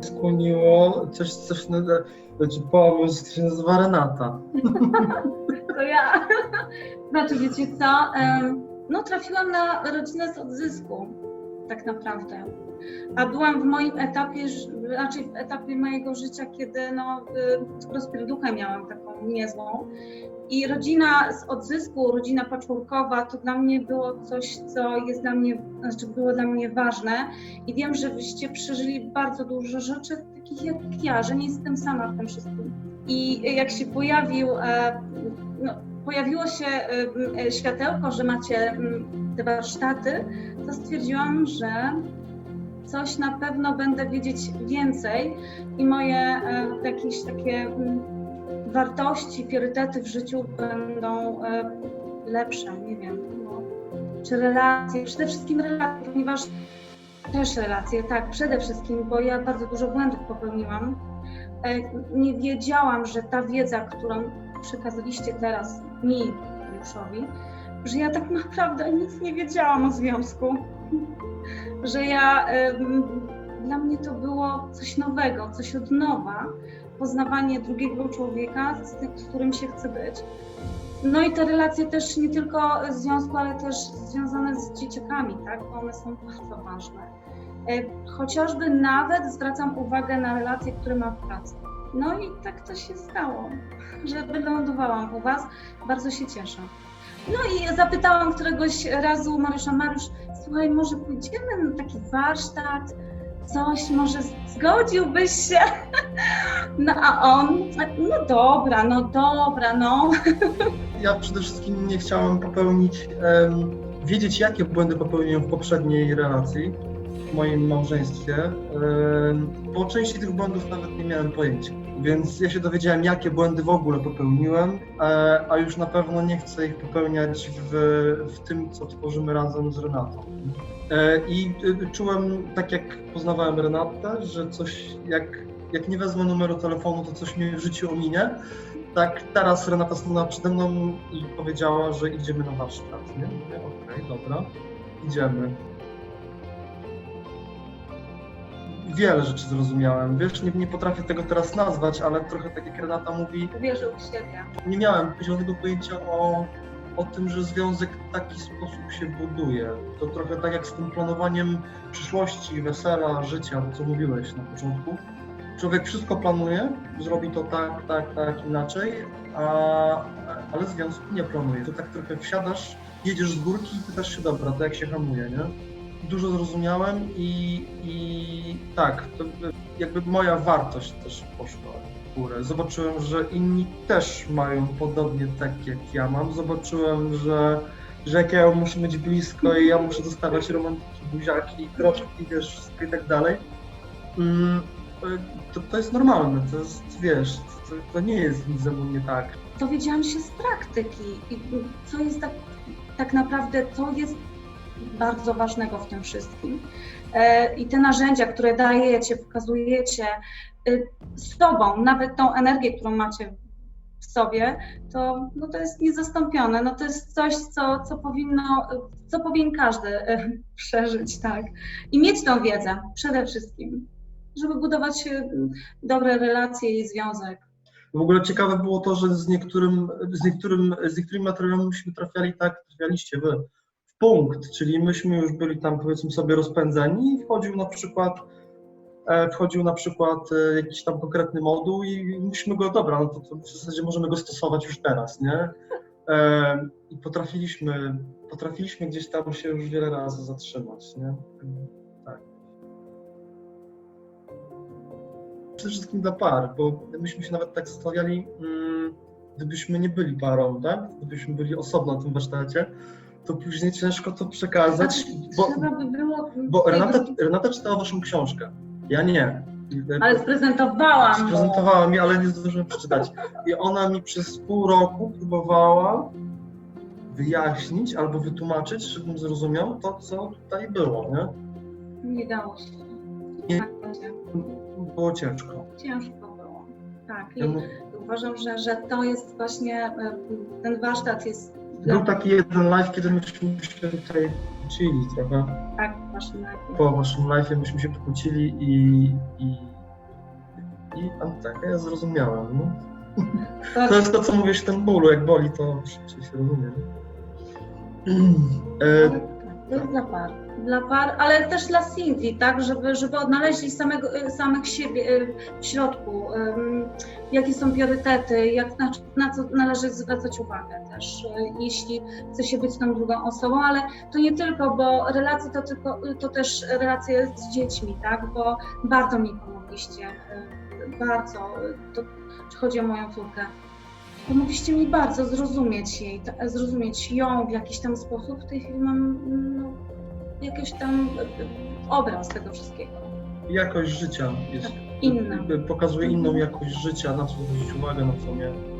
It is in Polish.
skłoniło coś, coś na, znaczy pomysł, który się nazywa Renata. To ja. Znaczy, wiecie co? No, trafiłam na rodzinę z odzysku, tak naprawdę. A byłam w moim etapie, raczej w etapie mojego życia, kiedy no, y, rozpierduchę miałam taką niezłą. I rodzina z odzysku, rodzina patchworkowa, to dla mnie było coś, co jest dla mnie, znaczy było dla mnie ważne. I wiem, że wyście przeżyli bardzo dużo rzeczy, takich jak ja, że nie jestem sama w tym wszystkim. I jak się pojawił, e, no, pojawiło się e, e, światełko, że macie mm, te warsztaty, to stwierdziłam, że coś na pewno będę wiedzieć więcej i moje e, jakieś takie mm, wartości, priorytety w życiu będą e, lepsze, nie wiem. No. Czy relacje, przede wszystkim relacje, ponieważ też relacje, tak, przede wszystkim, bo ja bardzo dużo błędów popełniłam. E, Nie wiedziałam, że ta wiedza, którą przekazaliście teraz mi, Juszowi, że ja tak naprawdę nic nie wiedziałam o związku. Że ja, dla mnie to było coś nowego, coś od nowa, poznawanie drugiego człowieka, z, tym, z którym się chce być. No i te relacje też nie tylko w związku, ale też związane z dzieciakami, tak? Bo one są bardzo ważne. E, Chociażby nawet zwracam uwagę na relacje, które mam w pracy. No i tak to się stało, że wylądowałam u Was. Bardzo się cieszę. No i zapytałam któregoś razu Mariusza, Mariusz, słuchaj, może pójdziemy na taki warsztat, coś, może zgodziłbyś się? No a on, no dobra, no dobra, no. Ja przede wszystkim nie chciałem popełnić, em, wiedzieć jakie błędy popełniłem w poprzedniej relacji, w moim małżeństwie, em, bo o części tych błędów nawet nie miałem pojęcia. Więc ja się dowiedziałem, jakie błędy w ogóle popełniłem, e, a już na pewno nie chcę ich popełniać w, w tym, co tworzymy razem z Renatą. E, I y, czułem, tak jak poznawałem Renatę, że coś, jak, jak nie wezmę numeru telefonu, to coś mnie w życiu ominie. Tak, teraz Renata stanęła przede mną i powiedziała, że idziemy na warsztat. Nie? Okej, dobra, idziemy. Wiele rzeczy zrozumiałem. Wiesz, nie, nie potrafię tego teraz nazwać, ale trochę tak jak Renata mówi, Uwierzył w siebie. nie miałem zielonego pojęcia o, o tym, że związek w taki sposób się buduje. To trochę tak jak z tym planowaniem przyszłości, wesela, życia, to co mówiłeś na początku. Człowiek wszystko planuje, zrobi to tak, tak, tak, inaczej, a, ale związku nie planuje. To tak trochę wsiadasz, jedziesz z górki i pytasz się, dobra, to jak się hamuje, nie? Dużo zrozumiałem i, i tak, to jakby moja wartość też poszła w górę. Zobaczyłem, że inni też mają podobnie tak jak ja mam. Zobaczyłem, że, że jak ja muszę być blisko i ja muszę dostawać romantyki, buziaki, kroczki, wiesz, wszystko i tak dalej. Mm, To, to jest normalne, to jest, wiesz, to, to nie jest nic ze mną nie tak. Dowiedziałam się z praktyki co jest tak, tak naprawdę, co jest bardzo ważnego w tym wszystkim. E, I te narzędzia, które dajecie, pokazujecie z sobą, nawet tą energię, którą macie w sobie, to, no to jest niezastąpione. No to jest coś, co, co, powinno, co powinien każdy e, przeżyć, tak. I mieć tą wiedzę przede wszystkim, żeby budować e, dobre relacje i związek. W ogóle ciekawe było to, że z niektórym, z niektórym, z niektórymi materiałami myśmy trafiali tak, trafialiście wy, punkt, czyli myśmy już byli tam powiedzmy sobie rozpędzeni i wchodził na przykład e, wchodził na przykład e, jakiś tam konkretny moduł i myśmy go, dobra, no to, to w zasadzie możemy go stosować już teraz, nie? E, I potrafiliśmy, potrafiliśmy gdzieś tam się już wiele razy zatrzymać, nie? Tak. Przede wszystkim dla par, bo myśmy się nawet tak zastanawiali, mm, gdybyśmy nie byli parą, tak? Gdybyśmy byli osobno na tym warsztacie, to później ciężko to przekazać, bo, Trzeba by było. bo Renata, Renata czytała waszą książkę, ja nie. Ale sprezentowałam. mu. Sprezentowała mi, ale nie zdążyłem przeczytać. I ona mi przez pół roku próbowała wyjaśnić albo wytłumaczyć, żebym zrozumiał to, co tutaj było, nie? Nie dało się. Nie. Będzie. Było ciężko. Ciężko było. Tak. I Ja uważam, że, że to jest właśnie e, ten warsztat jest Był taki jeden live, kiedy myśmy się tutaj uczyli trochę. tak, waszym live. Po waszym live'ie myśmy się pokłócili i... i... I tak, ja zrozumiałem, no. To, To jest to, co mówisz, ten bólu, jak boli, to szybciej się rozumie. E, dla par. Dla par, ale też dla singli, tak, żeby, żeby odnaleźli samego, samych siebie y, w środku, jakie są priorytety, jak, na, na co należy zwracać uwagę też, y, jeśli chce się być tą drugą osobą, ale to nie tylko, bo relacje to, tylko, to też relacje z dziećmi, tak, bo bardzo mi pomogliście, y, bardzo, y, to, chodzi o moją córkę. Pomogliście mi bardzo zrozumieć jej, ta- zrozumieć ją w jakiś tam sposób. W tej chwili mam no, jakiś tam e, e, obraz tego wszystkiego. jakość życia jest, Inna. pokazuje inną jakość życia, na co zwrócić uwagę, na co nie.